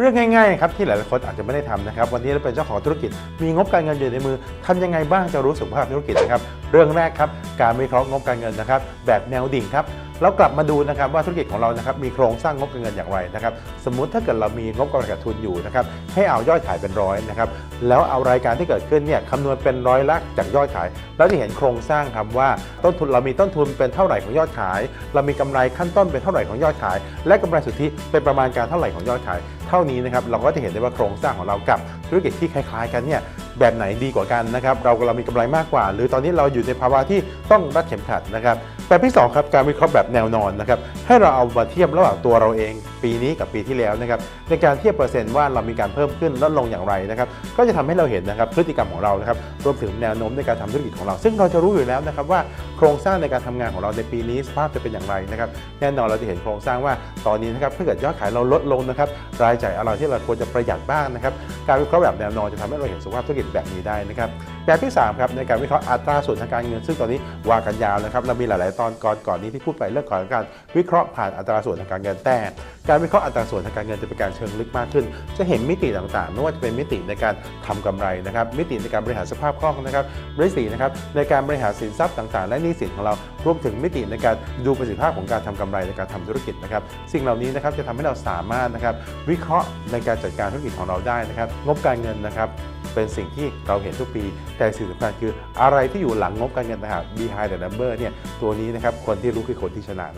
เรื่องง่ายๆครับที่หลายๆคนอาจจะไม่ได้ทำนะครับ วันนี้เราเป็นเจ้าของธุรกิจ มีงบการเงินอยู่ในมือทำยังไงบ้างจะรู้สุขภาพธุรกิจนะครับ เรื่องแรกครับการวิเคราะห์งบการเงินนะครับ แบบแนวดิ่งครับแล้วกลับมาดูนะครับว่าธุรกิจของเรานะครับมีโครงสร้างงบการเงินอย่างไรนะครับ สมมุติถ้าเกิดเรามีงบกำไรขาดทุนอยู่นะครับให้เอายอดขายเป็นร้อยนะครับแล้วเอารายการที่เกิดขึ้นเนี่ยคำนวณเป็นร้อยละจากยอดขาย แล้วจะเห็นโครงสร้างครับว่าต้นทุนเรามีต้นทุนเป็นเท่าไหร่ของยอดขาย เรามีกำไรขั้นต้นเป็นเท่าไหร่ของยอดขาย และกำไรสุทธิเป็นประมาณการเท่าไหร่ของยอดขาย เท่านี้นะครับเราก็จะเห็นได้ว่าโครงสร้างของเรากับธุรกิจที่คล้ายๆ กันเนี่ย แบบไหนดีกว่ากันนะครับเราเรามีกำไรมากกว่า หรือตอนนี้เราอยู่ในภาวะที่ต้องรัดเข็มขัดนะครับแบบที่สองครับการวิเคราะห์แบบแนวนอนนะครับให้เราเอามาเทียบระหว่างตัวเราเอง ปีนี้กับปีที่แล้วนะครับในการเทียบเปอร์เซ็นต์ว่าเรามีการเพิ่มขึ้นลดลงอย่างไรนะครับก็จะทำให้เราเห็นนะครับพฤติกรรมของเรานะครับรวมถึงแนวโน้มในการทำธุรกิจของเรา ซึ่งเราจะรู้อยู่แล้วนะครับว่าโครงสร้างในการทำงานของเราในปีนี้สภาพจะเป็นอย่างไรนะครับแน่นอนเราจะเห็นโครงสร้างว่าตอนนี้นะครับถ้าเกิดยอดขายเราลดลงนะครับรายจ่ายอะไรที่เราควรจะประหยัดบ้างนะครับการวิเคราะห์แบบแนวนอนจะทำให้เราเห็นสุขภาพธุรกิจแบบนี้ได้นะครับแบบที่สามครับในการวิเคราะห์อัตราส่วนทางการเงิน ซึ่งตอนนี้ว่ากันยาวนะครับเรามีหลาย ๆ ตอนก่อนก่อนนี้ที่พูดไปเรื่องของการวิเคราะห์ผ่านอัตราส่วนทางการเงินแต่ การวิเคราะห์อัตราส่วนทางการเงินจะเป็นการเชิงลึกมากขึ้น จะเห็นมิติต่างๆไม่ว่าจะเป็นมิติในการทำกำไรนะครับมิติในการบริหารสภาพคล่องนะครับมิตินะครับในการบริหารสินทรัพย์ต่าง ๆ และหนี้สินของเรารวมถึงมิติในการดูประสิทธิภาพของการทำกำไรในการทำธุรกิจนะครับสิ่งเหล่านี้นะครับจะทำให้เราสามารถนะครับวิเคราะห์ในการจัดการธุรกิจของเราได้นะครับงบการเงินนะครับ เป็นสิ่งที่เราเห็นทุกปี แต่สิ่งสำคัญคืออะไรที่อยู่หลังงบการเงินต่างหาก behind the number เนี่ยตัวนี้นะครับคนที่รู้คือคนที่ชนะนะ